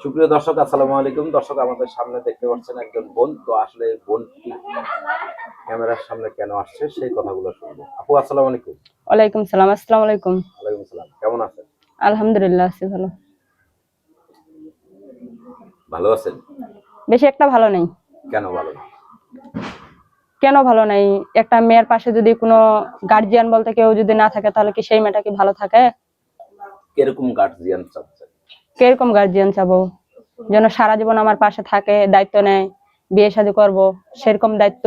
সুপ্রিয় দর্শক আসসালামু আলাইকুম। দর্শক আমাদের সামনে দেখতে পাচ্ছেন একজন বোন। তো আসলে বোনটি ক্যামেরার সামনে কেন আসছে সেই কথাগুলো শুনব। আপু আসসালামু আলাইকুম। ওয়ালাইকুম সালাম আসসালামু আলাইকুম। ওয়ালাইকুম সালাম। কেমন আছেন? আলহামদুলিল্লাহ আছি ভালো। ভালো আছেন? বেশি একটা ভালো নেই। কেন ভালো? না? কেন ভালো নেই? একটা মেয়ের পাশে যদি কোনো গার্জিয়ান বলতে কেউ যদি না থাকে তাহলে কি সেই মেয়েটা কি ভালো থাকে? কীরকম গার্জিয়ান চাচ্ছেন কীরকম গার্জিয়ান চাবো? যেন সারা জীবন আমার পাশে থাকে দায়িত্ব নেয় বিয়ে শাদী করব সেরকম দায়িত্ব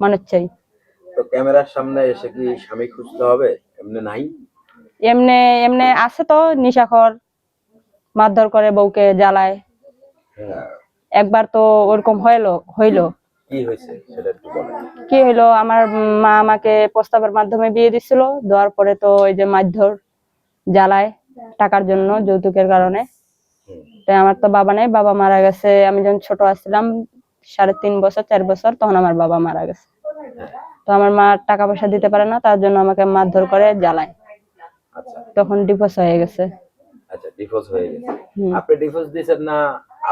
মানুষ চাই তো ক্যামেরার সামনে এসে কি স্বামী খুঁজতে হবে? এমনি নাই? এমনি এমনি আছে তো নিশাখর মারধর করে বউকে জ্বালায়। হ্যাঁ, একবার তো ওরকম হইল হইল। কি হয়েছে সেটা একটু বলেন। কি হইল আমার মা আমাকে প্রস্তাবের মাধ্যমে বিয়ে দিছিল দেওয়ার পরে তো ওই যে মারধর জ্বালায়। টাকার জন্য যৌতুকের কারণে। তাই আমার তো বাবা নেই বাবা মারা গেছে আমি যখন ছোট আসছিলাম সাড়ে তিন বছর চার বছর তখন আমার বাবা মারা গেছে। তো আমার মা টাকা পয়সা দিতে পারে না তার জন্য আমাকে মারধর করে জ্বালায়। আচ্ছা। তখন ডিভোর্স হয়ে গেছে। আচ্ছা ডিভোর্স হয়ে গেছে। আপনি ডিভোর্স দিয়েছেন না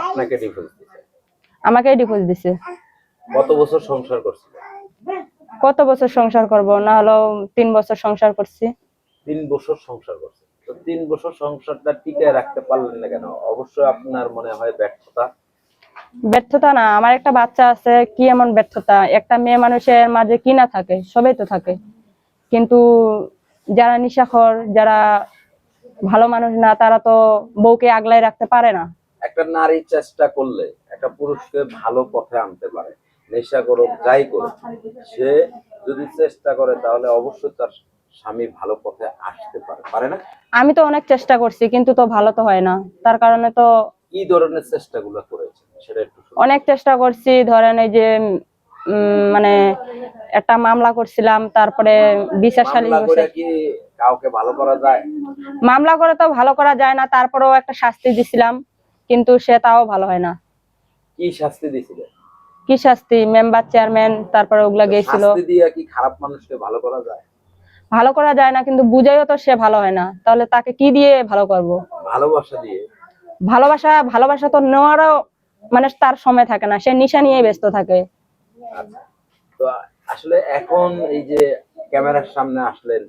আপনাকে ডিভোর্স দিয়েছেন আমাকেই ডিভোর্স দিছে। কত বছর সংসার করছিলেন কত বছর সংসার করব? না হলেও তিন বছর সংসার করছি। তিন বছর সংসার করছেন তো তিন বছর সংসারটা টিকায় রাখতে পারলেন না কেন? অবশ্যই আপনার মনে হয় ব্যর্থতা। ব্যর্থতা না আমার একটা বাচ্চা আছে কি এমন ব্যর্থতা? একটা মেয়ে মানুষের মাঝে কি না থাকে? সবই তো থাকে। কিন্তু যারা নিশাখর যারা ভালো মানুষ না তারা তো বউকে আগলায় রাখতে পারে না। একটা নারী চেষ্টা করলে একটা পুরুষকে ভালো পথে আনতে পারে। নেশা করুক যাই করুক সে যদি চেষ্টা করে তাহলে অবশ্যই তার স্বামী ভালো পথে আসতে পারে পারে না? আমি তো অনেক চেষ্টা করছি কিন্তু তো ভালো তো হয় না। তার কারণে তো কি ধরনের চেষ্টাগুলো করেছে সেটা একটু অনেক চেষ্টা করছি ধরেন এই যে মানে একটা মামলা করছিলাম তারপরে বিচার সালিশ বসে করে কাউকে ভালো করা যায়? মামলা করে তো ভালো করা যায় না তারপরেও একটা শাস্তি দিছিলাম কিন্তু সে তাও ভালো হয় না। কি শাস্তি কি শাস্তি? মেম্বার চেয়ারম্যান তারপরে ওগুলা গেছিল শাস্তি দিয়ে কি খারাপ মানুষকে ভালো করা যায়? ভালো করা যায় না কিন্তু বুঝাইও তো সে ভালো হয় না। তাহলে তাকে কি দিয়ে ভালো করব? ভালোবাসা দিয়ে? ভালোবাসা ভালোবাসা তো নেওয়ারও মানে তার সময় থাকে না সে নিশা নিয়ে ব্যস্ত থাকে। আচ্ছা। তো আসলে এখন এই যে ক্যামেরার সামনে আসলেন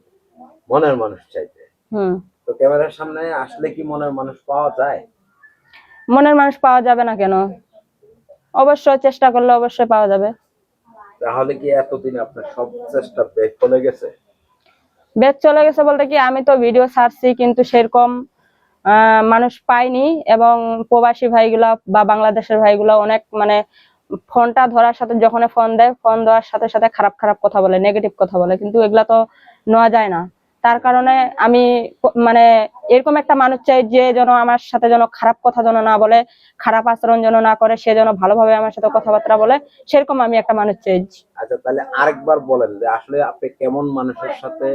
মনের মানুষ চাইতে হুম। তো ক্যামেরার সামনে আসলে কি মনের মানুষ পাওয়া যায়? মনের মানুষ পাওয়া যাবে না কেন? অবশ্যই চেষ্টা করলে অবশ্যই পাওয়া যাবে। তাহলে কি এতদিন আপনার সব চেষ্টা ব্যর্থ হয়ে গেছে? বেদ চলে গেছে বলতে কি, আমি তো ভিডিও ছাড়ছি কিন্তু সেরকম মানুষ পাইনি এবং প্রবাসী ভাইগুলা বা বাংলাদেশের ভাইগুলা অনেক মানে ফোনটা ধরার সাথে যখন ফোন দেয় ফোন দেওয়ার সাথে সাথে খারাপ খারাপ কথা বলে নেগেটিভ কথা বলে, কিন্তু এগুলা তো নেওয়া যায় না। তার কারণে আমি মানে এরকম একটা মানুষ চাই যে যেন আমার সাথে যেন খারাপ কথা যেন না বলে খারাপ আচরণ যেন না করে সে যেন ভালোভাবে আমার সাথে কথাবার্তা বলে সেরকম আমি একটা মানুষ চাই। আচ্ছা তাহলে আরেকবার বলেন যে আসলে আপনি কেমন মানুষের সাথে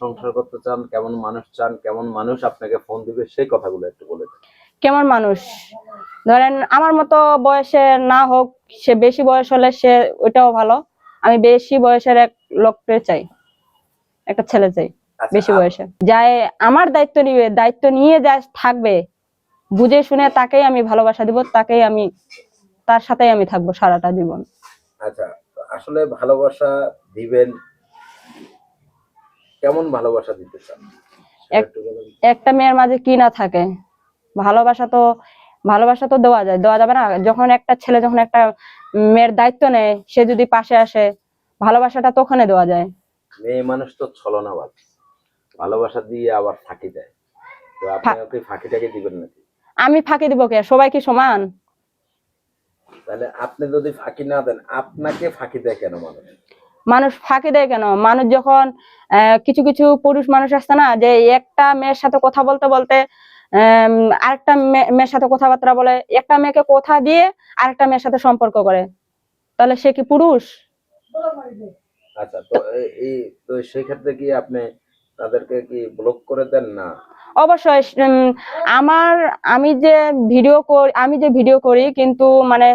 সংসার করতে চান কেমন মানুষ চান কেমন মানুষ আপনাকে ফোন দিবে সেই কথাগুলো একটু বলে দেন। কেমন মানুষ? ধরেন আমার মতো বয়সে না হোক সে বেশি বয়স হলে সে ওটাও ভালো। আমি বেশি বয়সের এক লোককে চাই একটা ছেলে চাই। বেশি বয়সে। যায় আমার দায়িত্ব নিবে দায়িত্ব নিয়ে যা থাকবে বুঝে শুনে তাকেই আমি ভালোবাসা দিব তাকেই আমি তার সাথেই আমি থাকব সারাটা জীবন। আচ্ছা আসলে ভালোবাসা দিবেন কেমন ভালোবাসা দিতে চান? একটু মেয়ের মাঝে কি না থাকে? ভালোবাসা তো ভালোবাসা তো দেওয়া যায় দেওয়া যাবে না। যখন একটা ছেলে যখন একটা মেয়ের দায়িত্ব নেয় সে যদি পাশে আসে ভালোবাসাটা তো ওখানে দেওয়া যায়। মেয়ে মানুষ তো ছলনাবাদ ভালোবাসা দিয়ে আবার ফাঁকি দেয়। তো আপনি ফা- ওকে ফাঁকিটাকে দিবেন নাকি? আমি ফাঁকি দিব কে? সবাই কি সমান? তাহলে আপনি যদি ফাঁকি না দেন আপনাকে ফাঁকি দেয় কেন মানুষ? মানুষ ফাঁকি দেয় কেন? মানুষ যখন কিছু কিছু পুরুষ মানুষ আসছে না যে একটা মেয়ের সাথে কথা বলতে বলতে আরেকটা মেয়ের সাথে কথাবার্তা বলে একটা মেয়েকে কথা দিয়ে আরেকটা মেয়ের সাথে সম্পর্ক করে তাহলে সে কি পুরুষ? আচ্ছা তো এই তো সেই ক্ষেত্রে কি আপনি তাদেরকে কি ব্লক করে দেন না? অবশ্যই আমার আমি যে ভিডিও করি আমি যে ভিডিও করি কিন্তু মানে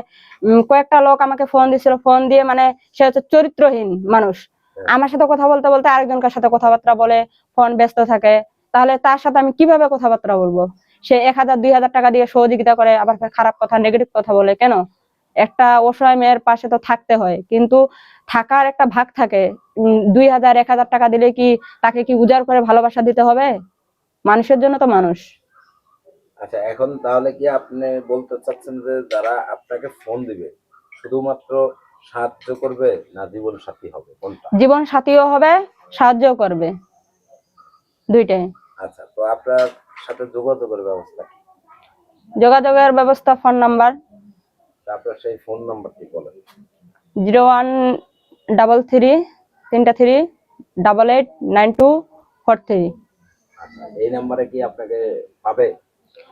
কয়েকটা লোক আমাকে ফোন দিছিল ফোন দিয়ে মানে সে হচ্ছে চরিত্রহীন মানুষ। আমার সাথে কথা বলতে বলতে আরেকজনকার সাথে কথাবার্তা বলে ফোন ব্যস্ত থাকে। তাহলে তার সাথে আমি কীভাবে কথাবার্তা বলব? সে এক হাজার দুই হাজার টাকা দিয়ে সহযোগিতা করে আবার খারাপ কথা নেগেটিভ কথা বলে কেন? একটা অসহায় মেয়ের পাশে তো থাকতে হয়। কিন্তু থাকার একটা ভাগ থাকে। দুই হাজার এক হাজার টাকা দিলে কি তাকে কি উজাড় করে ভালোবাসা দিতে হবে? মানুষের জন্য তো মানুষ। আচ্ছা এখন তাহলে কি আপনি বলতে চাচ্ছেন যে যারা আপনাকে ফোন দিবে শুধুমাত্র সাহায্য করবে না জীবন সাথী হবে? কোনটা? জীবন সাথীও হবে সাহায্য করবে। দুইটাই। আচ্ছা তো আপনার সাথে যোগাযোগের ব্যবস্থা যোগাযোগের ব্যবস্থা ফোন নাম্বার আপনার সেই ফোন নাম্বারটি বলেন। জিরো ওয়ান ডাবল থ্রি তিনটা three double eight nine two four three. আচ্ছা এই নাম্বারে কি আপনাকে পাবে?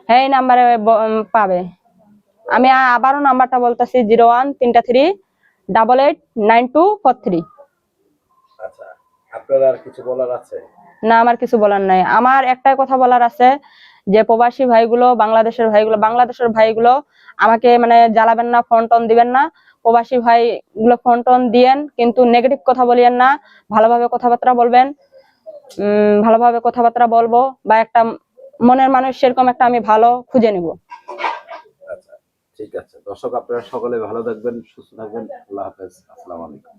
হ্যাঁ এই নাম্বারে পাবে। আমি আবারও নাম্বারটা বলতেছি জিরো ওয়ান তিনটা three double eight nine two four three. আচ্ছা আপনার আর কিছু বলার আছে? না আমার কিছু বলার নাই। আমার একটাই কথা বলার আছে যে প্রবাসী ভাইগুলো বাংলাদেশের ভাইগুলো বাংলাদেশের ভাইগুলো আমাকে মানে জ্বালাবেন না ফোন টোন দিবেন না। প্রবাসী ভাই গুলো ফোন টোন দিয়েন কিন্তু নেগেটিভ কথা বলিয়েন না ভালোভাবে কথাবার্তা বলবেন। উম ভালোভাবে কথাবার্তা বলব বা একটা মনের মানুষ সেরকম একটা আমি ভালো খুঁজে নিব। আচ্ছা ঠিক আছে। দর্শক আপনারা সকলে ভালো থাকবেন সুস্থ থাকবেন। আল্লাহ হাফেজ। আসসালামু আলাইকুম।